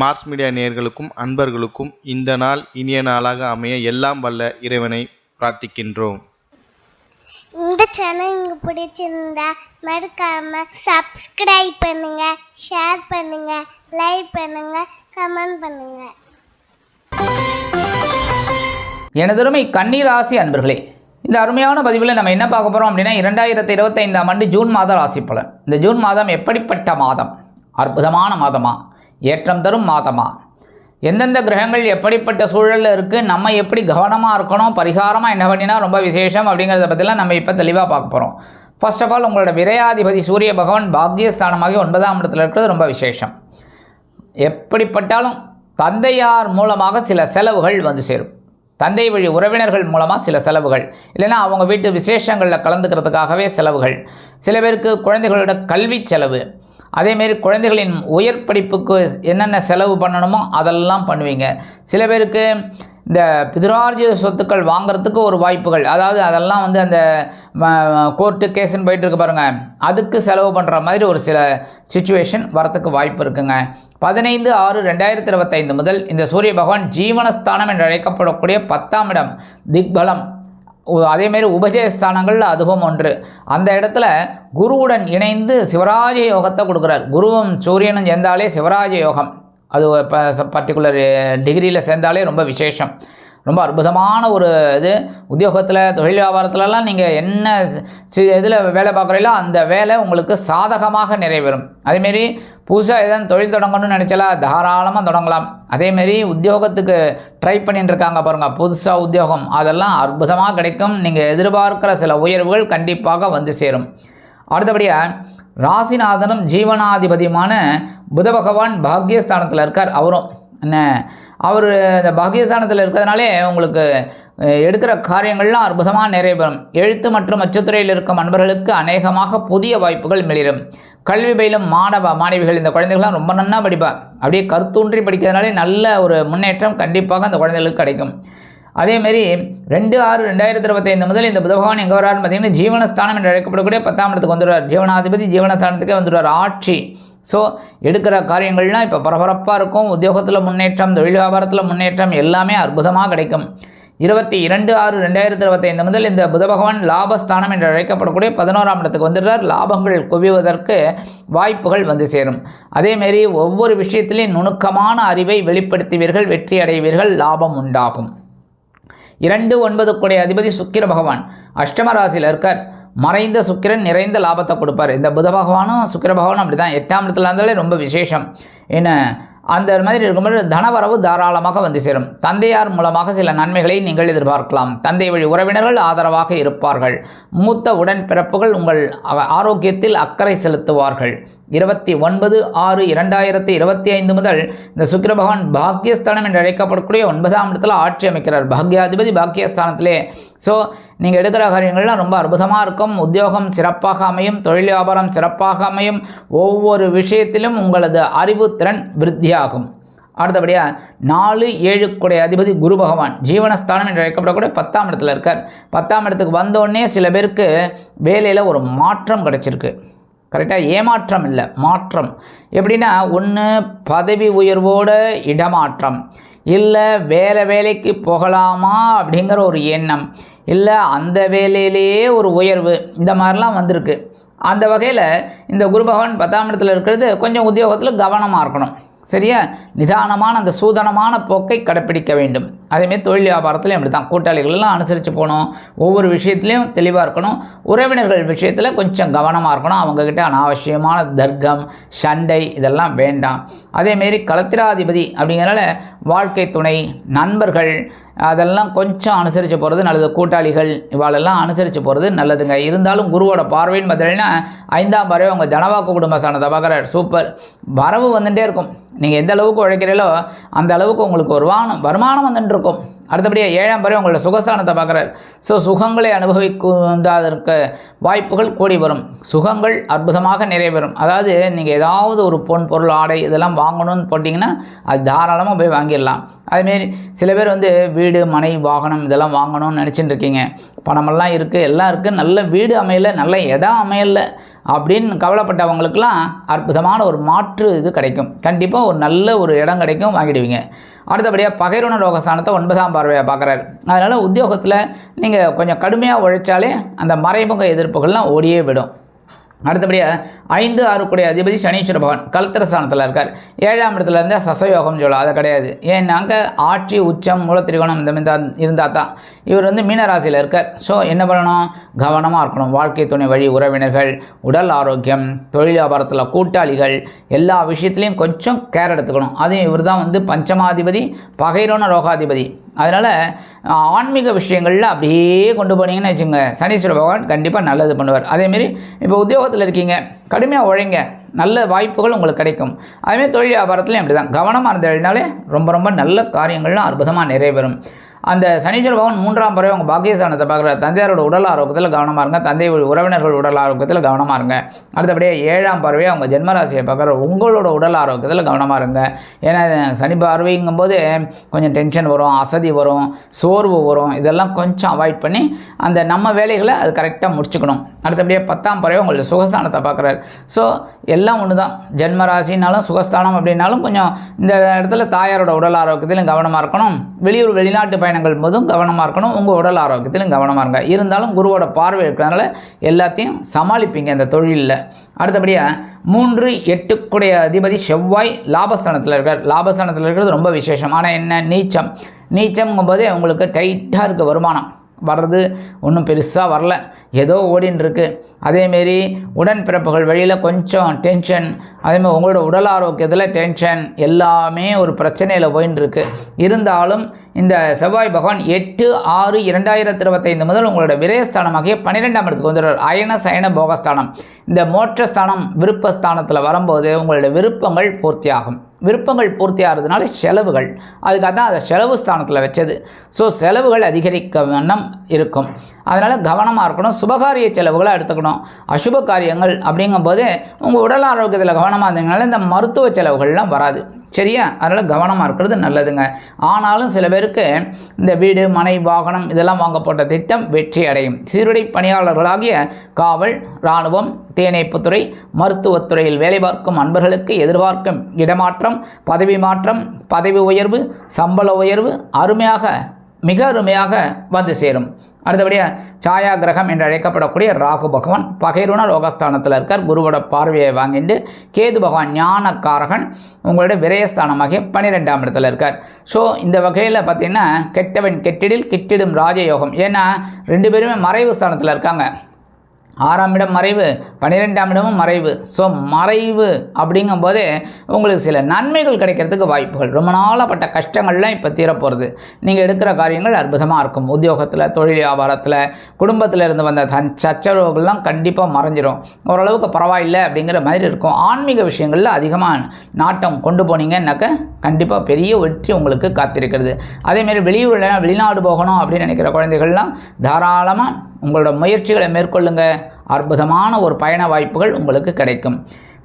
Mars media நேயர்களுக்கும் அன்பர்களுக்கும் இந்த நாள் இனிய நாளாக அமைய எல்லாம் வல்ல இறைவனை பிரார்த்திக்கின்றோம். இந்த சேனல் உங்களுக்கு பிடிச்சிருந்தா மறக்காம சப்ஸ்கிரைப் பண்ணுங்க ஷேர் பண்ணுங்க லைக் பண்ணுங்க கமெண்ட் பண்ணுங்க. எனதருமை கன்னி ராசி அன்பர்களே இந்த அருமையான பதிவில் நம்ம என்ன பார்க்க போகிறோம் அப்படின்னா இரண்டாயிரத்தி இருபத்தைந்தாம் ஆண்டு ஜூன் மாத ராசி பலன் இந்த ஜூன் மாதம் எப்படிப்பட்ட மாதம்? அற்புதமான மாதமா? ஏற்றம் தரும் மாதமா. எந்தெந்த கிரகங்கள் எப்படிப்பட்ட சூழலில் இருக்குது நம்ம எப்படி கவனமாக இருக்கணும் பரிகாரமாக என்ன பண்ணினா ரொம்ப விசேஷம் அப்படிங்கிறத பற்றிலாம் நம்ம இப்போ தெளிவாக பார்க்க போகிறோம் ஃபர்ஸ்ட் ஆஃப் ஆல் உங்களோட விரையாதிபதி சூரிய பகவான் பாக்யஸ்தானமாகி ஒன்பதாம் இடத்துல இருக்கிறது ரொம்ப விசேஷம். எப்படிப்பட்டாலும் தந்தையார் மூலமாக சில செலவுகள் வந்து சேரும். தந்தை வழி உறவினர்கள் மூலமாக சில செலவுகள். இல்லைன்னா அவங்க வீட்டு விசேஷங்களில் கலந்துக்கிறதுக்காகவே செலவுகள். சில பேருக்கு குழந்தைகளோட கல்வி செலவு. அதேமாரி குழந்தைகளின் உயர் படிப்புக்கு என்னென்ன செலவு பண்ணணுமோ அதெல்லாம் பண்ணுவீங்க. சில பேருக்கு இந்த பிதிரார்ஜித சொத்துக்கள் வாங்குறதுக்கு ஒரு வாய்ப்புகள். அதாவது அதெல்லாம் வந்து அந்த கோர்ட்டு கேஸுன்னு போயிட்டு இருக்கு பாருங்கள் அதுக்கு செலவு பண்ணுற மாதிரி ஒரு சில சுச்சுவேஷன் வரத்துக்கு வாய்ப்பு இருக்குங்க. பதினைந்து ஆறு ரெண்டாயிரத்தி இருபத்தைந்து முதல் இந்த சூரிய பகவான் ஜீவனஸ்தானம் என்று அழைக்கப்படக்கூடிய பத்தாம் இடம் திக்பலம். அதேமாரி அதேமாரி உபஜயஸ்தானங்கள் அதுவும் ஒன்று. அந்த இடத்துல குருவுடன் இணைந்து சிவராஜ யோகத்தை கொடுக்குறார். குருவும் சூரியனும் சேர்ந்தாலே சிவராஜ யோகம். அது இப்போ பர்டிகுலர் டிகிரியில் சேர்ந்தாலே ரொம்ப விசேஷம். ரொம்ப அற்புதமான ஒரு இது. உத்தியோகத்தில் தொழில் வியாபாரத்துலலாம் நீங்கள் என்ன இதில் வேலை பார்க்குறீங்களோ அந்த வேலை உங்களுக்கு சாதகமாக நிறைவேறும். அதேமாரி புதுசாக ஏதாவது தொழில் தொடங்கணும்னு நினச்சலா தாராளமாக தொடங்கலாம். அதேமாரி உத்தியோகத்துக்கு ட்ரை பண்ணிட்டு இருக்காங்க பாருங்கள் புதுசாக உத்தியோகம். அதெல்லாம் அற்புதமாக கிடைக்கும். நீங்கள் எதிர்பார்க்குற சில உயர்வுகள் கண்டிப்பாக வந்து சேரும். அடுத்தபடியாக ராசிநாதனும் ஜீவனாதிபதியுமான புத பகவான் பாக்யஸ்தானத்தில் இருக்கார். அவரும் என்ன? அவர் இந்த பாகியஸ்தானத்தில் இருக்கிறதுனாலே உங்களுக்கு எடுக்கிற காரியங்கள்லாம் அற்புதமாக நிறைவேறும். எழுத்து மற்றும் அச்சுத்துறையில் இருக்கும் அன்பர்களுக்கு அநேகமாக புதிய வாய்ப்புகள் மிளிரும். கல்வி பயிலும் மாணவ மாணவிகள் இந்த குழந்தைகள்லாம் ரொம்ப நன்னா படிப்பா. அப்படியே கருத்தூன்றி படிக்கிறதுனாலே நல்ல ஒரு முன்னேற்றம் கண்டிப்பாக அந்த குழந்தைகளுக்கு கிடைக்கும். அதேமாரி ரெண்டு ஆறு ரெண்டாயிரத்தி இருபத்தைந்து முதல் இந்த புதபகவான் எங்கே வராருன்னு பார்த்தீங்கன்னா ஜீவனஸ்தானம் என்று அழைக்கப்படக்கூடிய பத்தாம் இடத்துக்கு வந்துடுவார். ஜீவனாதிபதி ஜீவனஸ்தானத்துக்கே வந்துடுவார். ஆட்சி. ஸோ எடுக்கிற காரியங்கள்லாம் இப்போ பரபரப்பாக இருக்கும் உத்தியோகத்தில் முன்னேற்றம் தொழில் வியாபாரத்தில் முன்னேற்றம் எல்லாமே அற்புதமாக கிடைக்கும். இருபத்தி இரண்டு ஆறு ரெண்டாயிரத்தி இருபத்தைந்து முதல் இந்த புத பகவான் லாபஸ்தானம் என்று அழைக்கப்படக்கூடிய பதினோராம் இடத்துக்கு வந்துடுறார். லாபங்கள் குவிவதற்கு வாய்ப்புகள் வந்து சேரும். அதேமாரி ஒவ்வொரு விஷயத்திலையும் நுணுக்கமான அறிவை வெளிப்படுத்துவீர்கள் வெற்றி அடைவீர்கள் லாபம் உண்டாகும். இரண்டு ஒன்பதுக்குடைய அதிபதி சுக்கிர பகவான் அஷ்டம ராசியில் இருக்கார். மறைந்த சுக்கிரன் நிறைந்த லாபத்தை கொடுப்பார். இந்த புத பகவானும் சுக்கிர பகவானும் அப்படி தான் எட்டாம் இடத்துல இருந்தாலே ரொம்ப விசேஷம். என்ன? அந்த மாதிரி இருக்கும்போது தனவரவு தாராளமாக வந்து சேரும். தந்தையார் மூலமாக சில நன்மைகளை நீங்கள் எதிர்பார்க்கலாம். தந்தை வழி உறவினர்கள் ஆதரவாக இருப்பார்கள். மூத்த உடன்பிறப்புகள் உங்கள் அவ- ஆரோக்கியத்தில் அக்கறை செலுத்துவார்கள். இருபத்தி ஒன்பது ஆறு இரண்டாயிரத்தி இருபத்தி ஐந்து முதல் இந்த சுக்கிர பகவான் பாக்யஸ்தானம் என்று அழைக்கப்படக்கூடிய ஒன்பதாம் இடத்துல ஆட்சி அமைக்கிறார். பாக்யாதிபதி பாக்யஸ்தானத்திலே. ஸோ நீங்கள் எடுக்கிற காரியங்கள்லாம் ரொம்ப அற்புதமாக இருக்கும். உத்தியோகம் சிறப்பாக அமையும். தொழில் வியாபாரம் சிறப்பாக அமையும். ஒவ்வொரு விஷயத்திலும் உங்களது அறிவுத்திறன் விருத்தியாகும். அடுத்தபடியாக நாலு ஏழுக்குடைய அதிபதி குரு பகவான் ஜீவனஸ்தானம் என்று அழைக்கப்படக்கூடிய பத்தாம் இடத்துல இருக்கார். பத்தாம் இடத்துக்கு வந்தோடனே சில பேருக்கு வேலையில் ஒரு மாற்றம் கிடச்சிருக்கு. கரெக்டாக ஏமாற்றம் இல்லை மாற்றம். எப்படின்னா ஒன்று பதவி உயர்வோட இடமாற்றம். இல்லை வேறு வேலைக்கு போகலாமா அப்படிங்கிற ஒரு எண்ணம். இல்லை அந்த வேலையிலேயே ஒரு உயர்வு. இந்த மாதிரிலாம் வந்திருக்கு. அந்த வகையில் இந்த குரு பகவான் பத்தாம் இடத்துல இருக்கிறது கொஞ்சம் உத்தியோகத்தில் கவனமாக இருக்கணும். சரியா? நிதானமான அந்த சூதனமான போக்கை கடைப்பிடிக்க வேண்டும். அதேமாரி தொழில் வியாபாரத்துலையும் அப்படி தான் கூட்டாளிகள் எல்லாம் அனுசரித்து போகணும். ஒவ்வொரு விஷயத்துலையும் தெளிவாக இருக்கணும். உறவினர்கள் விஷயத்தில் கொஞ்சம் கவனமாக இருக்கணும். அவங்கக்கிட்ட அனாவசியமான தர்க்கம் சண்டை இதெல்லாம் வேண்டாம். அதேமாரி களத்திராதிபதி அப்படிங்கிறனால வாழ்க்கை துணை நண்பர்கள் அதெல்லாம் கொஞ்சம் அனுசரித்து போகிறது நல்லது. கூட்டாளிகள் இவாளெல்லாம் அனுசரித்து போகிறது நல்லதுங்க. இருந்தாலும் குருவோட பார்வைன்னு பார்த்தீங்கன்னா ஐந்தாம் பறவை உங்கள் தனவாக்கு குடும்ப சாணத்தை பார்க்குறாரு. சூப்பர். வரவு வந்துகிட்டே இருக்கும். நீங்கள் எந்த அளவுக்கு உழைக்கிறீங்களோ அந்த அளவுக்கு உங்களுக்கு வருமானம் வருமானம் வந்துட்டு இருக்கும். அடுத்தபடியாக ஏழாம் பறவை உங்களோட சுகஸ்தானத்தை பார்க்குறாரு. ஸோ சுகங்களை அனுபவிக்காதற்கு வாய்ப்புகள் கூடி வரும். சுகங்கள் அற்புதமாக நிறைவேறும் அதாவது நீங்கள் ஏதாவது ஒரு பொன் பொருள் ஆடை இதெல்லாம் வாங்கணும்னு போட்டிங்கன்னா அது தாராளமாக போய் வாங்கிடலாம். அதுமாரி சில பேர் வந்து வீடு மனை வாகனம் இதெல்லாம் வாங்கணும்னு நினச்சிட்டு இருக்கீங்க. பணமெல்லாம் இருக்குது எல்லாம் இருக்குது நல்ல வீடு அமையல நல்ல இடம் அமையல அப்படின்னு கவலைப்பட்டவங்களுக்கெல்லாம் அற்புதமான ஒரு மாற்று இது கிடைக்கும். கண்டிப்பாக ஒரு நல்ல ஒரு இடம் கிடைக்கும் வாங்கிடுவீங்க. அடுத்தபடியாக பகைருண ரோகஸ்தானத்தை ஒன்பதாம் பார்வையாக பார்க்குறாரு. அதனால் உத்தியோகத்தில் நீங்கள் கொஞ்சம் கடுமையாக உழைச்சாலே அந்த மறைமுக எதிர்ப்புகள்லாம் ஓடியே விடும். அடுத்தபடியாக ஐந்து ஆறுக்குடைய அதிபதி சனீஸ்வர பகவான் கல்தர ஸ்தானத்தில் இருக்கார். ஏழாம் இடத்துல இருந்தால் சசயோகம் சொல்லலாம் அது கிடையாது. ஏன்னாங்க ஆட்சி உச்சம் மூலத்திரிகோணம் இந்த மாதிரி இருந்தால் தான் இவர் வந்து மீனராசியில் இருக்கார். ஸோ என்ன பண்ணணும்? கவனமாக இருக்கணும். வாழ்க்கை துணை வழி உறவினர்கள் உடல் ஆரோக்கியம் தொழில் வியாபாரத்தில் கூட்டாளிகள் எல்லா விஷயத்துலையும் கொஞ்சம் கேர் எடுத்துக்கணும். அதுவும் இவர் தான் வந்து பஞ்சமாதிபதி பகைரோன ரோகாதிபதி. அதனால் ஆன்மீக விஷயங்களில் அப்படியே கொண்டு போனீங்கன்னு வச்சுங்க சனீஸ்வர பகவான் கண்டிப்பாக நல்லது பண்ணுவார். அதேமாரி இப்போ உத்தியோகத்தில் இருக்கீங்க. கடுமையாக உழைங்க. நல்ல வாய்ப்புகள் உங்களுக்கு கிடைக்கும். அதேமாதிரி தொழில் வியாபாரத்துலையும் அப்படி தான் கவனமாக இருந்ததுனாலே ரொம்ப ரொம்ப நல்ல காரியங்கள்லாம் அற்புதமாக நிறைவேறும். அந்த சனீஸ்வர பகவான் மூன்றாம் பறவை உங்கள் பாக்கியஸ்தானத்தை பார்க்குற தந்தையாரோட உடல் ஆரோக்கியத்தில் கவனமாக இருங்க. தந்தை உறவினர்கள் உடல் ஆரோக்கியத்தில் கவனமாக இருங்க. அடுத்தபடியே ஏழாம் பறவை அவங்க ஜென்மராசியை பார்க்குற உங்களோட உடல் ஆரோக்கியத்தில் கவனமாக இருங்க. ஏன்னா சனி பார்வைங்கும்போது கொஞ்சம் டென்ஷன் வரும் அசதி வரும் சோர்வு வரும். இதெல்லாம் கொஞ்சம் அவாய்ட் பண்ணி அந்த நம்ம வேலைகளை அது கரெக்டாக முடிச்சுக்கணும். அடுத்தபடியே பத்தாம் பறவை உங்களுடைய சுகஸ்தானத்தை பார்க்குறாரு. ஸோ எல்லாம் ஒன்று தான் ஜென்மராசினாலும் சுகஸ்தானம் அப்படின்னாலும் கொஞ்சம் இந்த இடத்துல தாயாரோட உடல் ஆரோக்கியத்திலும் கவனமாக இருக்கணும். வெளியூர் வெளிநாட்டு பயணங்கள் போதும் கவனமாக இருக்கணும். உங்கள் உடல் ஆரோக்கியத்திலும் கவனமாக இருங்க. இருந்தாலும் குருவோட பார்வை இருக்கிறதுனால எல்லாத்தையும் சமாளிப்பீங்க இந்த தொழிலில். அடுத்தபடியாக மூன்று எட்டுக்குடைய அதிபதி செவ்வாய் லாபஸ்தானத்தில் இருக்கார். லாபஸ்தானத்தில் இருக்கிறது ரொம்ப விசேஷம். ஆனால் என்ன? நீச்சம். நீச்சம்ங்கும்போதே உங்களுக்கு டைட்டாக இருக்க வருமானம். வர்றது ஒன்றும் பெருசாக வரல. ஏதோ ஓடின்னு அதேமாரி உடன்பிறப்புகள் வழியில் கொஞ்சம் டென்ஷன் அதேமாதிரி உங்களோட உடல் ஆரோக்கியத்தில் டென்ஷன் எல்லாமே ஒரு பிரச்சனையில் போயின்னு இருந்தாலும் இந்த செவ்வாய் பகவான் எட்டு ஆறு இரண்டாயிரத்தி இருபத்தைந்து முதல் உங்களோட விரயஸ்தானமாகிய பன்னிரெண்டாம் இடத்துக்கு வந்துடுறார். அயன சயன போகஸ்தானம். இந்த மோட்சஸ்தானம் விருப்பஸ்தானத்தில் வரும்போது உங்களோட விருப்பங்கள் பூர்த்தியாகும். விருப்பங்கள் பூர்த்தி ஆகிறதுனால செலவுகள். அதுக்காக தான் அதை செலவு ஸ்தானத்தில் வச்சது. ஸோ செலவுகள் அதிகரிக்க வண்ணம் இருக்கும். அதனால் கவனமாக இருக்கணும். சுபகாரிய செலவுகளை எடுத்துக்கணும். அசுப காரியங்கள் அப்படிங்கும்போது உங்கள் உடல் ஆரோக்கியத்தில் கவனமாக இருந்ததுனால இந்த மருத்துவ செலவுகள்லாம் வராது. சரியா? அதனால் கவனமாக இருக்கிறது நல்லதுங்க. ஆனாலும் சில பேருக்கு இந்த வீடு மனை வாகனம் இதெல்லாம் வாங்கப்பட்ட திட்டம் வெற்றி அடையும். சீருடை பணியாளர்களாகிய காவல் இராணுவம் தீயணைப்புத்துறை மருத்துவத்துறையில் வேலை பார்க்கும் அன்பர்களுக்கு எதிர்பார்க்கும் இடமாற்றம் பதவி மாற்றம் பதவி உயர்வு சம்பள உயர்வு அருமையாக மிக அருமையாக வந்து சேரும். அடுத்தபடியாக சாயா கிரகம் என்று அழைக்கப்படக்கூடிய ராகு பகவான். பகைருண ரோகஸ்தானத்தில் இருக்கார். குருவோட பார்வையை வாங்கிட்டு கேது பகவான் ஞானக்காரகன். உங்களோட விரயஸ்தானமாகிய பன்னிரெண்டாம் இடத்துல இருக்கார். ஸோ இந்த வகையில் பார்த்தீங்கன்னா கெட்டவன் கெட்டிடில் கிட்டிடும் ராஜயோகம். ஏன்னா ரெண்டு பேருமே மறைவு ஸ்தானத்தில் இருக்காங்க. ஆறாம் இடம் மறைவு பன்னிரெண்டாம் இடமும் மறைவு. ஸோ மறைவு அப்படிங்கும்போதே உங்களுக்கு சில நன்மைகள் கிடைக்கிறதுக்கு வாய்ப்புகள். ரொம்ப நாளப்பட்ட கஷ்டங்கள்லாம் இப்போ தீரப்போகிறது நீங்கள் எடுக்கிற காரியங்கள் அற்புதமாக இருக்கும். உத்தியோகத்தில் தொழில் வியாபாரத்தில் குடும்பத்தில் இருந்து வந்த தன் சச்சரவுகள்லாம் கண்டிப்பாக மறைஞ்சிரும். ஓரளவுக்கு பரவாயில்லை அப்படிங்கிற மாதிரி இருக்கும். ஆன்மீக விஷயங்களில் அதிகமாக நாட்டம் கொண்டு போனீங்கன்னாக்க கண்டிப்பாக பெரிய வெற்றி உங்களுக்கு காத்திருக்கிறது. அதேமாரி வெளியூரில் வெளிநாடு போகணும் அப்படின்னு நினைக்கிற குழந்தைகள்லாம் தாராளமாக உங்களோட முயற்சிகளை மேற்கொள்ளுங்க. அற்புதமான ஒரு பயண வாய்ப்புகள் உங்களுக்கு கிடைக்கும்.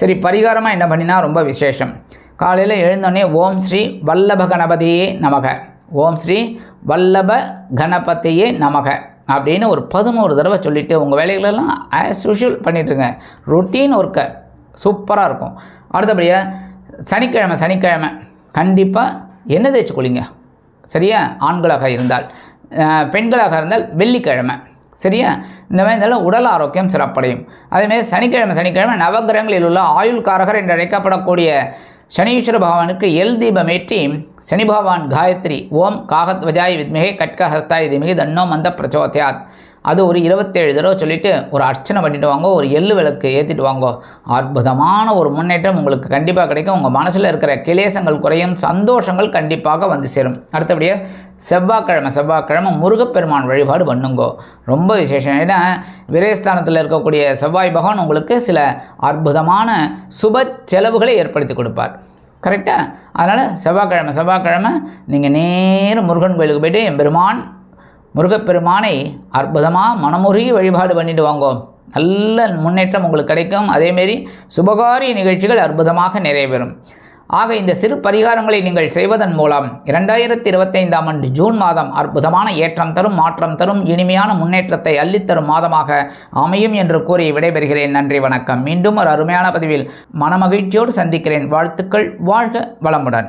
சரி பரிகாரமாக என்ன பண்ணினா ரொம்ப விசேஷம். காலையில் எழுந்தோடனே ஓம் ஸ்ரீ வல்லப கணபதியே நமக. ஓம் ஸ்ரீ வல்லப கணபதியே நமக அப்படின்னு ஒரு பதினோரு தடவை சொல்லிவிட்டு உங்கள் வேலைகளெல்லாம் ஆஸ் யூஷுவல் பண்ணிட்டுருங்க. ரொட்டீன் ஒர்க்கை சூப்பராக இருக்கும். அடுத்தபடியாக சனிக்கிழமை சனிக்கிழமை கண்டிப்பாக எண்ணெய் தேய்ச்சி கொள்ளிங்க சரியா? ஆண்களாக இருந்தால் பெண்களாக இருந்தால் வெள்ளிக்கிழமை. சரியா? இந்த மாதிரி இருந்தாலும் உடல் ஆரோக்கியம் சிறப்படையும். அதேமாதிரி சனிக்கிழமை சனிக்கிழமை நவகிரகங்களில் உள்ள ஆயுள்காரகர் என்று அழைக்கப்படக்கூடிய சனீஸ்வர பகவானுக்கு எல் தீபம் ஏற்றி சனி பகவான் காயத்ரி ஓம் காகத்வஜாய் வித்மிகை கட்கஹஸ்தாய் திமிகி தன்னோ மந்த பிரச்சோதயாத். அது ஒரு இருபத்தேழு தடவை சொல்லிவிட்டு ஒரு அர்ச்சனை பண்ணிட்டு வாங்கோ ஒரு எள்ளு விளக்கு ஏற்றிட்டு வாங்கோ. அற்புதமான ஒரு முன்னேற்றம் உங்களுக்கு கண்டிப்பாக கிடைக்கும். உங்கள் மனசில் இருக்கிற கிளேசங்கள் குறையும் சந்தோஷங்கள் கண்டிப்பாக வந்து சேரும். அடுத்தபடியாக செவ்வாய்க்கிழமை செவ்வாய்க்கிழமை முருகப்பெருமான் வழிபாடு பண்ணுங்கோ. ரொம்ப விசேஷம். ஏன்னா விரயஸ்தானத்தில் இருக்கக்கூடிய செவ்வாய் பகவான் உங்களுக்கு சில அற்புதமான சுப செலவுகளை ஏற்படுத்தி கொடுப்பார். கரெக்டாக அதனால் செவ்வாய்க்கிழமை செவ்வாய்க்கிழமை நீங்கள் நேரம் முருகன் கோயிலுக்கு போயிட்டு எம்பெருமான் முருகப்பெருமானை அற்புதமாக மனமுருகி வழிபாடு பண்ணிட்டு வாங்கோம் நல்ல முன்னேற்றம் உங்களுக்கு கிடைக்கும். அதேமாரி சுபகாரிய நிகழ்ச்சிகள் அற்புதமாக நிறைவேறும். ஆக இந்த சிறு பரிகாரங்களை நீங்கள் செய்வதன் மூலம் இரண்டாயிரத்தி இருபத்தைந்தாம் ஆண்டு ஜூன் மாதம் அற்புதமான ஏற்றம் தரும் மாற்றம் தரும் இனிமையான முன்னேற்றத்தை அள்ளித்தரும் மாதமாக அமையும் என்று கூறி விடைபெறுகிறேன். நன்றி வணக்கம். மீண்டும் ஒரு அருமையான பதிவில் மனமகிழ்ச்சியோடு சந்திக்கிறேன். வாழ்த்துக்கள். வாழ்க வளமுடன்.